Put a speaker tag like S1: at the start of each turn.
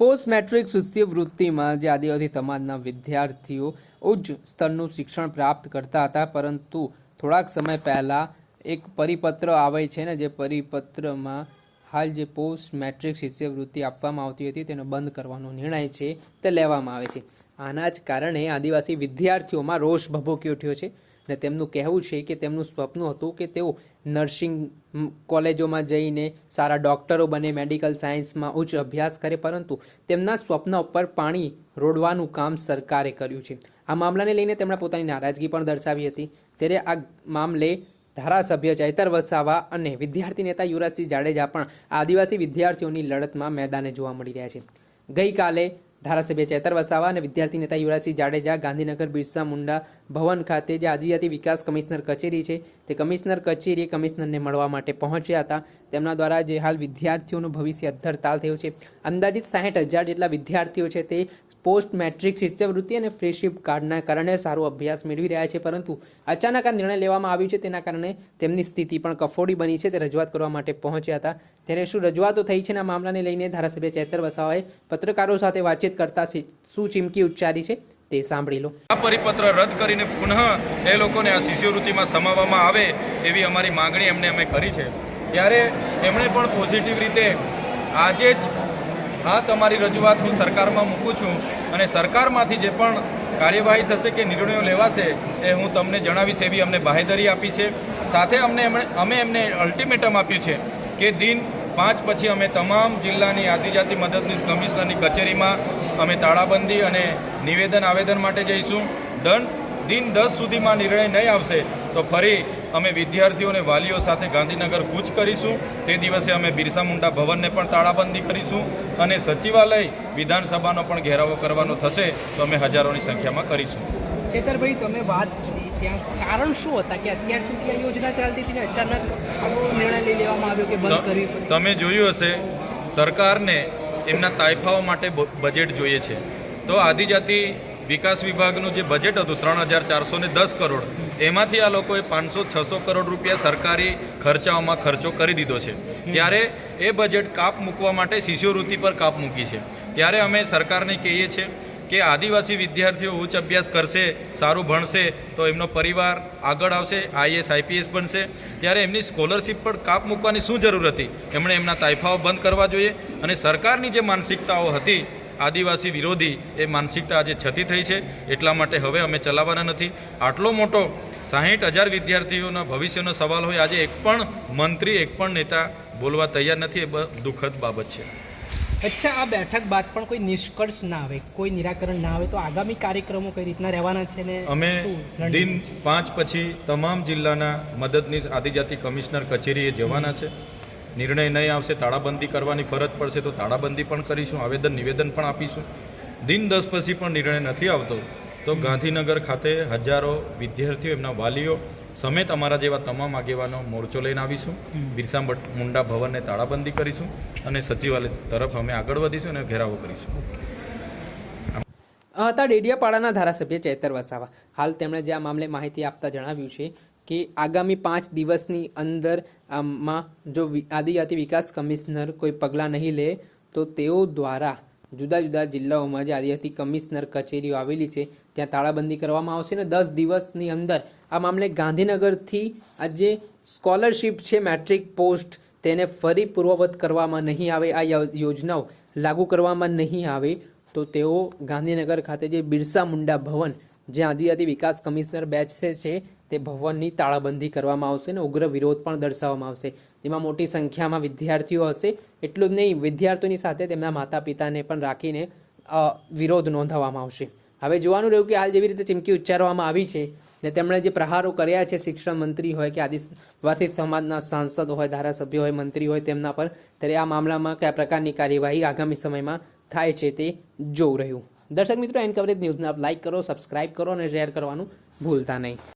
S1: Post metric શિષ્યવૃત્તિમાં જે આદિવાસી સમાજના વિદ્યાર્થીઓ ઉચ્ચ સ્તરનું શિક્ષણ પ્રાપ્ત કરતા હતા, પરંતુ થોડાક સમય પહેલાં એક પરિપત્ર આવે છે ને, જે પરિપત્રમાં હાલ જે પોસ્ટ મેટ્રિક શિષ્યવૃત્તિ આપવામાં આવતી હતી, તેનો બંધ કરવાનો નિર્ણય છે, તે લેવામાં આવે છે. આના જ કારણે આદિવાસી વિદ્યાર્થીઓમાં રોષ ભભૂકી ઉઠ્યો છે. અને તેમનું કહેવું છે કે તેમનું સ્વપ્ન હતું કે તેઓ નર્સિંગ કોલેજોમાં જઈને સારા ડૉક્ટરો બને, મેડિકલ સાયન્સમાં ઉચ્ચ અભ્યાસ કરે, પરંતુ તેમના સ્વપ્ન ઉપર પાણી રોડવાનું કામ સરકારે કર્યું છે. આ મામલાને લઈને તેમણે પોતાની નારાજગી પણ દર્શાવી હતી. ત્યારે આ મામલે ધારાસભ્ય ચૈતર વસાવા અને વિદ્યાર્થી નેતા યુવરાજસિંહ જાડેજા પણ આદિવાસી વિદ્યાર્થીઓની લડતમાં મેદાને જોવા મળી રહ્યા છે. ગઈકાલે ધારાસભ્ય ચેતર વસાવા અને વિદ્યાર્થી નેતા યુવરાજસિંહ જાડેજા, ગાંધીનગર બિરસા મુંડા ભવન ખાતે જે આદિજાતિ વિકાસ કમિશનર કચેરી છે, તે કમિશનર કચેરીએ કમિશનરને મળવા માટે પહોંચ્યા હતા. તેમના દ્વારા જે હાલ વિદ્યાર્થીઓનું ભવિષ્ય અદ્ધરતાલ થયું છે. અંદાજિત સાહીઠ હજાર જેટલા વિદ્યાર્થીઓ છે તે પોસ્ટ મેટ્રિક શિષ્યવૃત્તિ અને ફ્રીશિપ કાર્ડના કારણે સારો અભ્યાસ મેળવી રહ્યા છે, પરંતુ અચાનક આ નિર્ણય લેવામાં આવ્યું છે તેના કારણે તેમની સ્થિતિ પણ કફોડી બની છે તે રજૂઆત કરવા માટે પહોંચ્યા હતા. ત્યારે શું રજૂઆતો થઈ છે આ મામલાને લઈને ધારાસભ્ય ચેતર વસાવાએ પત્રકારો સાથે વાતચીત કરતા શું ચીમકી ઉચ્ચારી છે તે સાંભળી લો.
S2: આ પરિપત્ર રદ કરીને પુનઃ એ લોકોને આ શિષ્યવૃત્તિમાં સમાવવામાં આવે એવી અમારી માગણી એમને અમે કરી છે. ત્યારે એમણે પણ પોઝિટિવ રીતે આજે જ આ તમારી રજૂઆત હું સરકારમાં મૂકું છું અને સરકારમાંથી જે પણ કાર્યવાહી થશે કે નિર્ણયો લેવાશે એ હું તમને જણાવીશ એવી અમને બાહેધરી આપી છે. સાથે અમને એમણે અમે એમને અલ્ટિમેટમ આપ્યું છે કે દિન પાંચ પછી અમે તમામ જિલ્લાની આદિજાતિ મદદનીશ કમિશનરની કચેરીમાં અમે તાળાબંધી અને નિવેદન આવેદન માટે જઈશું. દંડ દિન દસ સુધીમાં નિર્ણય નહીં આવશે તો ફરી અમે વિદ્યાર્થીઓ અને વાલીઓ સાથે ગાંધીનગર કૂચ કરીશું. તે દિવસે અમે બિરસા મુંડા ભવનને પણ તાળાબંધી કરીશું અને સચિવાલય વિધાનસભાનો પણ ઘેરાવો કરવાનો થશે તો અમે હજારોની સંખ્યામાં કરીશું.
S3: ચેતરભાઈ તમે વાત કરી ત્યાં કારણ શું હતા કે અત્યાર સુધી આ યોજના ચાલતી હતી અચાનક આવો નિર્ણય લઈ લેવામાં આવ્યો કે બંધ કરવી
S2: તમે જોયું હશે સરકારને એમના તાઇફાઓ માટે બજેટ જોઈએ છે. તો આદિજાતિ વિકાસ વિભાગનું જે બજેટ હતું ત્રણ હજાર ચારસો ને દસ કરોડ, એમાંથી આ લોકોએ પાંચસો છસો કરોડ રૂપિયા સરકારી ખર્ચાઓમાં ખર્ચો કરી દીધો છે. ત્યારે એ બજેટ કાપ મૂકવા માટે શિષ્યવૃત્તિ પર કાપ મૂકી છે. ત્યારે અમે સરકારને કહીએ છીએ કે આદિવાસી વિદ્યાર્થીઓ ઉચ્ચ અભ્યાસ કરશે, સારું ભણશે, તો એમનો પરિવાર આગળ આવશે આઈએસ આઈપીએસ બનશે. ત્યારે એમની સ્કોલરશિપ પર કાપ મૂકવાની શું જરૂર હતી? એમણે એમના તાઇફાઓ બંધ કરવા જોઈએ અને સરકારની જે માનસિકતાઓ હતી, આદિવાસી વિરોધી, એ માનસિકતા આજે છતી થઈ છે. એટલા માટે હવે અમે ચલાવવાના નથી. આટલો મોટો સાહીઠ હજાર વિદ્યાર્થીઓના ભવિષ્યનો સવાલ હોય, આજે એક પણ મંત્રી, એક પણ નેતા બોલવા તૈયાર નથી, એ દુઃખદ બાબત છે.
S3: અચ્છા આ બેઠક બાદ પણ કોઈ નિષ્કર્ષ ના આવે કોઈ નિરાકરણ ના આવે તો આગામી કાર્યક્રમો કઈ રીતના રહેવાના છે ને
S2: અમે દિન પાંચ પછી તમામ જિલ્લાના મદદનીશ આદિજાતિ કમિશનર કચેરીએ જવાના છે. નિર્ણય નહીં આવશે તાળાબંધી કરવાની ફરજ પડશે તો તાળાબંધી પણ કરીશું આવેદન નિવેદન પણ આપીશું. દિન દસ પછી પણ નિર્ણય નથી આવતો તો ગાંધીનગર ખાતે હજારો વિદ્યાર્થીઓ એમના વાલીઓ સમેત અમારા જેવા તમામ આગેવાનો મોરચો લઈને આવીશું. બિરસા મુંડા ભવનને તાળાબંધી કરીશું અને સચિવાલય તરફ અમે આગળ વધીશું અને ઘેરાવો કરીશું.
S1: હતા ડેડિયાપાડાના ધારાસભ્ય ચેતર વસાવા. હાલ તેમણે જે આ મામલે માહિતી આપતા જણાવ્યું છે કે આગામી પાંચ દિવસની અંદર આમાં જો આદિજાતિ વિકાસ કમિશનર કોઈ પગલાં નહીં લે તો તેઓ દ્વારા જુદા જુદા જિલ્લાઓમાં જે આદિજાતિ કમિશનર કચેરીઓ આવેલી છે, ત્યાં તાળાબંધી કરવામાં આવશે અને દસ દિવસની અંદર આ મામલે ગાંધીનગરથી આ જે સ્કોલરશિપ છે, મેટ્રિક પોસ્ટ, તેને ફરી પૂર્વવત કરવામાં નહીં આવે, આ યોજનાઓ લાગુ કરવામાં નહીં આવે. તો તેઓ ગાંધીનગર ખાતે જે બિરસા મુંડા ભવન જે આદિજાતિ વિકાસ કમિશનર બેચ છે તે ભવનની તાળાબંધી કરવામાં આવશે અને ઉગ્ર વિરોધ પણ દર્શાવવામાં આવશે. તેમાં મોટી સંખ્યામાં વિદ્યાર્થીઓ હશે. એટલું જ નહીં, વિદ્યાર્થીઓની સાથે તેમના માતા પિતાને પણ રાખીને વિરોધ નોંધાવવામાં આવશે. હવે જોવાનું રહ્યું કે હાલ જેવી રીતે ચીમકી ઉચ્ચારવામાં આવી છે ને તેમણે જે પ્રહારો કર્યા છે શિક્ષણ મંત્રી હોય કે આદિવાસી સમાજના સાંસદ હોય, ધારાસભ્ય હોય, મંત્રી હોય તેમના પર, ત્યારે આ મામલામાં કયા પ્રકારની કાર્યવાહી આગામી સમયમાં થાય છે તે જોવું રહ્યું. દર્શક મિત્રો એન કવરેજ ન્યૂઝને આપ લાઇક કરો સબસ્ક્રાઇબ કરો અને શેર કરવાનું ભૂલતા નહીં.